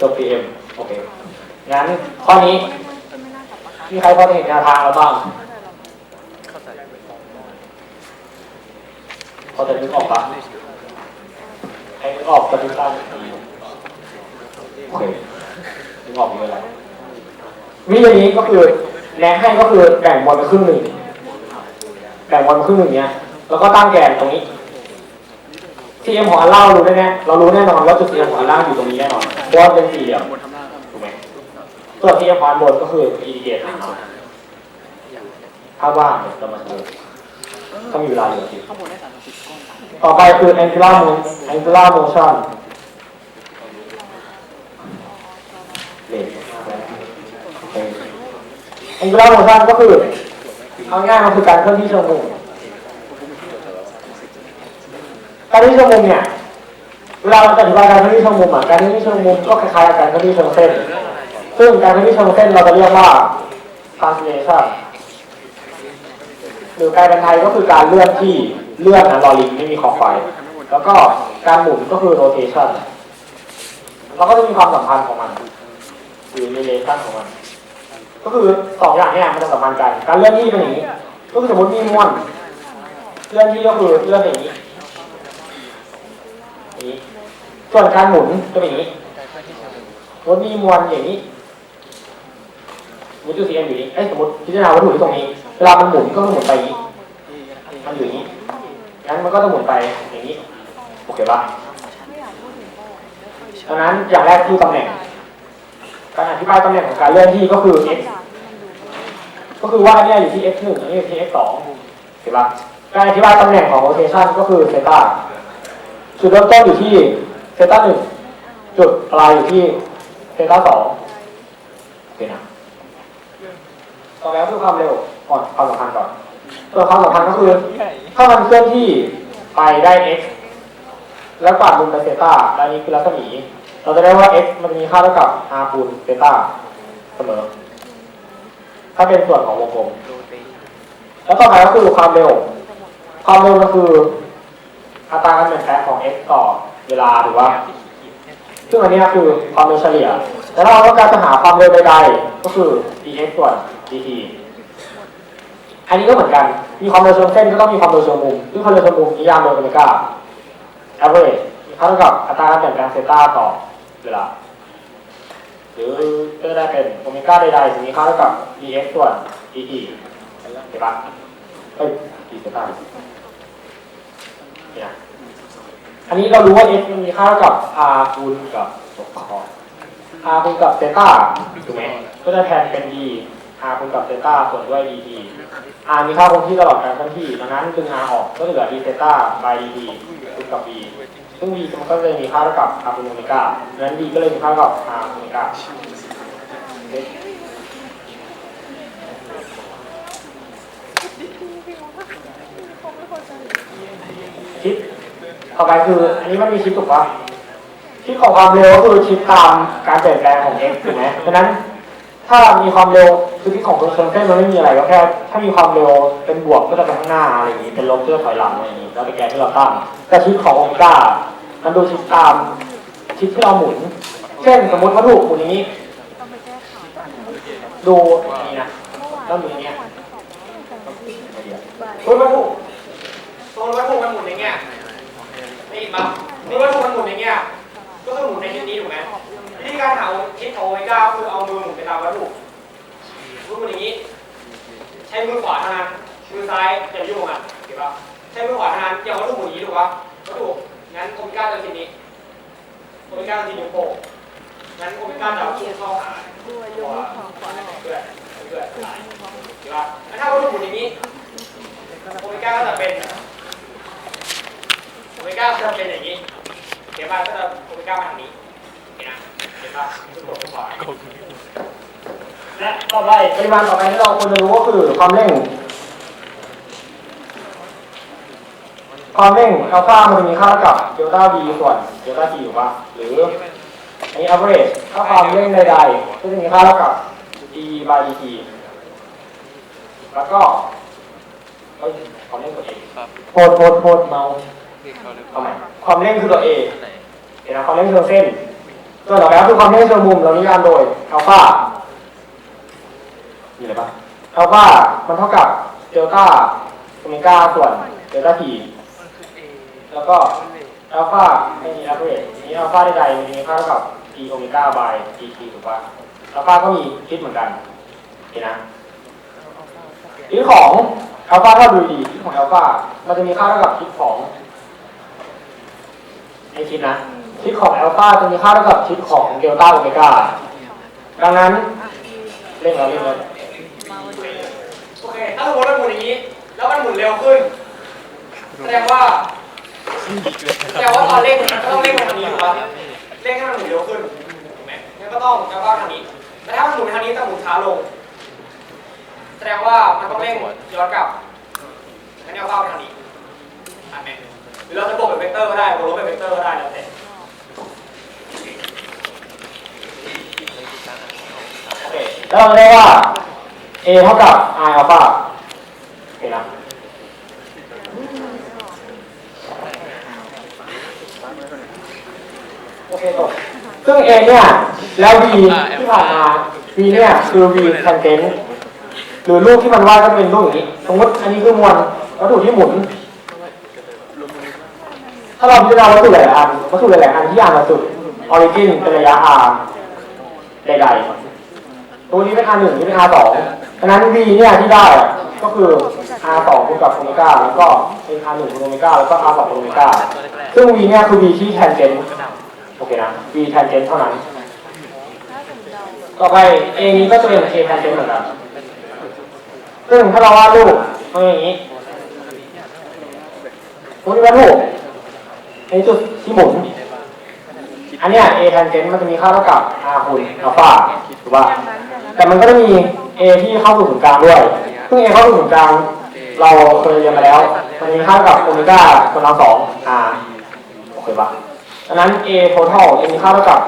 จบ PM โอเคงั้นข้อนี้มีใครพอจะเห็นแนวทางเราบ้างพอจะนึกออกปะให้นึกออกปฏิบัติโอเคนึกออกเยอะแล้ววิธีนี้ก็คือแนะให้ก็คือแบ่งบอลไปครึ่งหนึ่งแบ่งบอลไปครึ่งหนึ่งเนี้ยแล้วก็ตั้งแกนตรงนี้ ทีเอ็มของอันล่างเรารู้แน่ๆเรารู้แน่นอนว่าจุดทีเอ็มของอันล่างอยู่ตรงนี้แน่นอนเพราะเป็นสี่เหลี่ยมถูกไหมส่วทีเอ็มของอันบนก็คืออินดิเกตหาเอาถ้าว่างเนี่ยเรามาดูต้องมีเวลาเหลือทีต่อไปคือ angular motion angular motion เลทโอเค angular motion ก็คือเอาง่ายมันคือการเคลื่อนที่เชิงมุม การที่เชิงมุมเนี่ยเวลาเราจะอธิบาการเคลื่อนที่เชิงมุมอะการเคลื่อนที่เชิงมุมก็คล้ายๆกับการเคลื่อนที่เชิงเส้น ซึ่งการเคลื่อนที่เชิงเส้นเราจะเรียกว่า translation หรือแปลเป็นไทยก็คือการเลื่อนที่เลื่อนนะลอลิงไม่มีขอบไฟแล้วก็การหมุนก็คือ rotation เราก็จะมีความสัมพันธ์ของมันหรือ relation ของมัน ก็คือสองอย่างเนี่ยมันจะสัมพันธ์กัน การเลื่อนที่เป็นอย่างนี้ ก็คือสมมติมีม้วนเลื่อนที่ก็คือเลื่อนอย่างนี้ นี้ ส่วนการหมุนจะเป็นอย่างนี้สมมติมีมวลอย่างนี้มมติจุดสีเอ็มอยู่นี้เอ้สมมติพิจารณาวัตถุที่ตรงนี้ เวลามันหมุนก็จะหมุนไปอย่างนี้ มันอยู่อย่างนี้งั้นมันก็จะหมุนไปอย่างนี้ โอเคปะดังนั้นอย่างแรกคือตำแหน่ง การอธิบายตำแหน่งของการเลื่อนที่ก็คือ x ก็คือว่าเนี่ยอยู่ที่ x หนึ่งอันนี้อยู่ที่ x สองเห็นปะการอธิบายตำแหน่งของ rotation ก็คือเซต้า จุดเริ่มต้นอยู่ที่เซต้าหนึ่งจุดปลายอยู่ที่เซต้าสองโอเคนะต่อไปก็คือความเร็วก่อนความสำคัญก่อนส่วนความสำคัญก็คือถ้ามันเคลื่อนที่ไปได้ x แล้วกวาดมุมไปเซต้าและนี้คือรัศมี เราจะได้ว่า x มันมีค่าเท่ากับ r คูณเซต้าเสมอ ถ้าเป็นส่วนของวงกลมแล้วต่อไปก็คือความเร็ว ความเร็วก็คือ อัตราการเปลี่ยนแปลงของ x ต่อเวลาหรือว่าซึ่งอันนี้คือความเร็วเฉลี่ยแต่ถ้าเราต้องการจะหาความเร็วใดๆก็คือ dx ส่วน dt อันนี้ก็เหมือนกัน มีความเร็วเชิงเส้นก็ต้องมีความเร็วเชิงมุม ซึ่งความเร็วเชิงมุมนิยามโดยโอเมก้า average เท่ากับอัตราการเปลี่ยนแปลงเซต้าต่อเวลา หรือก็ได้เป็นโอเมก้าใดๆจะมีค่าเท่ากับ dx ส่วน dt เห็นปะเอ้ย d เซต้า เนี่ยอันนี้เรารู้ว่า x มันมีค่าเท่ากับ r คูณกับสมคอ r คูณกับเซต้าถูกไหมก็จะแทนเป็น d r คูณกับเซต้าส่วนด้วย dt r มีค่าคงที่ตลอดการเคลื่อนที่ดังนั้นดึง r ออกก็เหลือ d เซต้า by dt คูณกับ v ซึ่ง v มันก็จะมีค่าเท่ากับ r คูณโอเมก้าดังนั้น v ก็เลยมีค่าเท่ากับ r โอเมก้าโอเคคิด ต่อไปคือ อันนี้มันมีชิปถูกปะชิปของความเร็วก็คือชิปตามการเปลี่ยนแปลงของ x ถูกไหมดังนั้น ถ้ามีความเร็วคือที่ของตัวเชิงเส้นมันไม่มีอะไรก็แค่ถ้ามีความเร็วเป็นบวกก็จะไปข้างหน้าอะไรอย่างนี้เป็นลบก็จะถอยหลังอะไรอย่างนี้แล้วเป็นแกนที่เราตั้งแต่ชิปของโอเมก้ามันดูชิปตามชิปที่เราหมุน เช่นสมมติวัตถุหมุนนี้ ดูนี้นะแล้วหมุนอย่างเงี้ยสมมติวัตถุสมมติวัตถุมันหมุนอย่างเงี้ย ได้ยินปะนี่ว่ามันหมุนอย่างเงี้ย ก็คือหมุนในทิศนี้ถูกไหมวิธีการหาทิศของโอเมก้าคือเอามือหมุนไปตามวัตถุมือหมุนอย่างนี้ ใช้มือขวาเท่านั้น มือซ้ายอย่ายุ่งอะเห็นปะใช้มือขวาเท่านั้นอย่าวัตถุหมุนอย่างนี้ถูกปะวัตถุงั้นโอเมก้าจะทิศนี้โอเมก้าจะทิศนิ้วโป้งงั้นโอเมก้าจะพุ่งเข้าหาขวาเพื่อเพื่อเห็นปะแล้วถ้าวัตถุหมุนอย่างนี้โอเมก้าก็จะเป็น โอเมก้าจะเป็นอย่างนี้เดี๋ยวมาก็จะโอเมก้ามาทางนี้เห็นนะเห็นปะทุกคนทุกคนและต่อไปปริมาณต่อไปที่เราควรจะรู้ก็คือความเร่ง ความเร่งอัลฟามันจะมีค่าเท่ากับเดลต้า v ส่วนเดลต้า t อยู่ปะหรืออันนี้ average ถ้าความเร่งใดๆก็จะมีค่าเท่ากับ d by dt แล้วก็เอ้ยความเร่งตัวเองโพดโพดโพดเมา เอาใหม่ความเร่งคือตัว A เห็นไหมความเร่งคือตัวเส้นก็ส่วนต่อไปก็คือความเท่เชิงมุมเรานิยามโดยอัลฟามีอะไรบ้างอัลฟามันเท่ากับเดลต้าโอเมก้าส่วนเดลต้าทีแล้วก็อัลฟาไม่มี average ทีนี้อัลฟาใดๆมันมีค่าเท่ากับ p โอเมก้า by gt ถูกปะอัลฟาก็มีคิดเหมือนกันโอเคนะคิดของอัลฟาถ้าดูดีคิดของอัลฟามันจะมีค่าเท่ากับคิดของ ไอคิดนะคิดของอัลฟาจะมีค่าเท่ากับคิดของเดลต้าโอเมก้าดังนั้นเร่งเราเร่งเราโอเคถ้าสมมติมันหมุนอย่างนี้ แล้วมันหมุนเร็วขึ้น แสดงว่าแสดงว่าตอนเร่งมันก็ต้องเร่งไปทางนี้ถูกปะเร่งให้มันหมุนเร็วขึ้นถูกไหมงั้นก็ต้องอัลฟาทางนี้แต่ถ้ามันหมุนทางนี้แต่หมุนช้าลง แสดงว่ามันต้องเร่งย้อนกลับงั้นอัลฟาทางนี้ทันไหมห รือเราจะบวกเป็นเวกเตอร์ก็ได้บวกลบเป็นเวกเตอร์ก็ได้แล้วแต่โอเคแล้วเราจะได้ว่า A เท่ากับ I อัลฟาโอเคนะโอเคจบซึ่ง A เนี่ยแล้ว V ที่ผ่านมา V เนี่ยคือ V tangent หรือรูปที่มันวาดก็เป็นรูปอย่างนี้ สมมติอันนี้คือมวลวัตถุที่หมุน ถ้าเราพิจารณาวัตถุหลายอันวัตถุหลายอันที่ยาวมาสุด origin เป็นระยะ r ใดๆตัวนี้เป็น R หนึ่งนี่เป็น R สองฉะนั้น V เนี่ยที่ได้ก็คือ R สองคูณกับโอเมก้าแล้วก็เป็น R หนึ่งคูณโอเมก้าแล้วก็ R สองคูณโอเมก้าซึ่ง V เนี่ยคือ V ที่ tangent โอเคนะ V tangent เท่านั้น ต่อไป A นี้ก็จะเป็น A tangent เหมือนกันซึ่งถ้าเราวาดรูปมันอย่างนี้ตรงนี้วัตถุ ในจุดที่หมุนอันเนี้ย A tangent มันจะมีค่าเท่ากับ R คูณอัลฟาถูกป่ะแต่มันก็จะมี A ที่เข้าสู่ศูนย์กลางด้วย ซึ่ง A เข้าสู่ศูนย์กลาง เราเคยเรียนมาแล้ว มันมีค่าเท่ากับโอเมก้ากำลังสอง R โอเคป่ะดังนั้น A total จะมีค่าเท่ากับ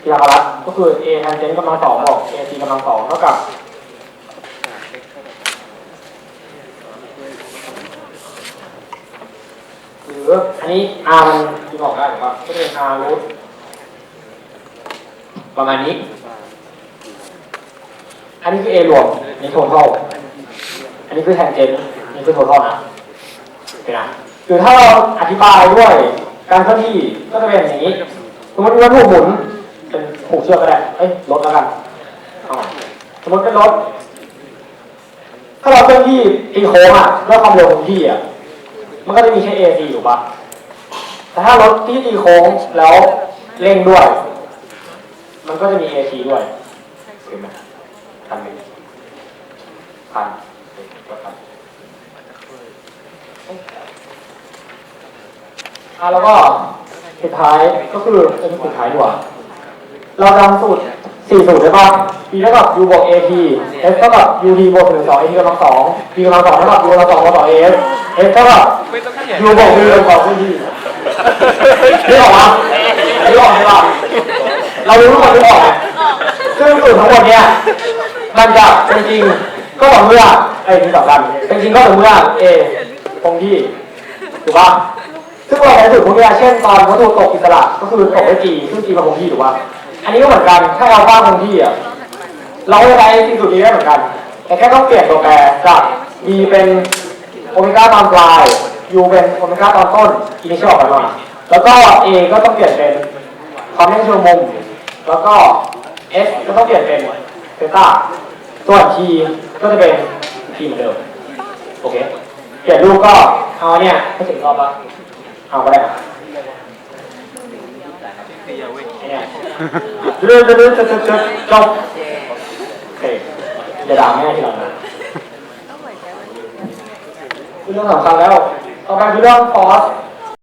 พีระรัตก็คือ A tangent กำลังสองบวก A t กำลังสองเท่ากับ รืออันนี้ R มันที่บอกได้หรือเปล่าก็เป็น R root ประมาณนี้ อันนี้คือ A รวมนี่ total อันนี้คือ tangent นี่คือ total นะโอเคนะคือถ้าเราอธิบายด้วยการเคลื่อนที่ก็จะเป็นอย่างนี้สมมติว่าถูกหมุนเป็นผูกเชือกก็ได้เอ้ยรถแล้วกันสมมติเป็นรถถ้าเราเคลื่อนที่ตีโค้งอะด้วยความเร็วของที่อะ มันก็จะมีแค่ AC ถูกปะแต่ถ้ารถที่ตีโค้งแล้วเร่งด้วย มันก็จะมี AC ด้วยเห็นไหมพันไหนึ่งพันก็พันอะแล้วก็สุดท้ายก็คือเป็นสุดท้ายดีกว่าเราจำสูตร สี่สูตรได้ป่ะ P เท่ากับ U บวก AT S เท่ากับ UT บวกหนึ่งสอง AT กำลังสอง P กำลังสองเท่ากับ U กำลังสองบวกสอง AS S เท่ากับ U บวก V กำลังสอง UT นึกออกปะนึกออกใช่ป่ะเรารู้ทุกคนนึกออกไหมซึ่งสูตรทั้งหมดเนี้ยมันจะเป็นจริงก็ต่อเมื่อไอ้นี่สำคัญเป็นจริงก็ต่อเมื่อ A คงที่ถูกป่ะซึ่งเราใช้สูตรพวกเนี้ยเช่นตอนวัตถุตกอิสระก็คือตกได้จีซึ่งจีมาคงที่ถูกป่ะ อันนี้ก็เหมือนกัน ถ้าเราว่างคงที่อะ เราจะได้สิ่งสูตรนี้ได้เหมือนกัน แต่แค่ต้องเปลี่ยนตัวแปรจาก B เป็นโอเมก้าตอนปลาย U เป็นโอเมก้าตอนต้นอินิเชียลกันมา แล้วก็ A ก็ต้องเปลี่ยนเป็นความเร่งชิงมุม แล้วก็ S ก็ต้องเปลี่ยนเป็นเซต้าส่วน T ก็จะเป็น T เหมือนเดิม โอเค เปลี่ยนรูปก็เอาเนี่ยให้ถึงรอบละเอาก็ได้ครับ เนี่ยเรื่องจะเรื่องจะจะจะจบโอเคอย่าด่าแม่ทีหลังนะคือเรื่องสำคัญแล้วต่อไปคือเรื่องฟอส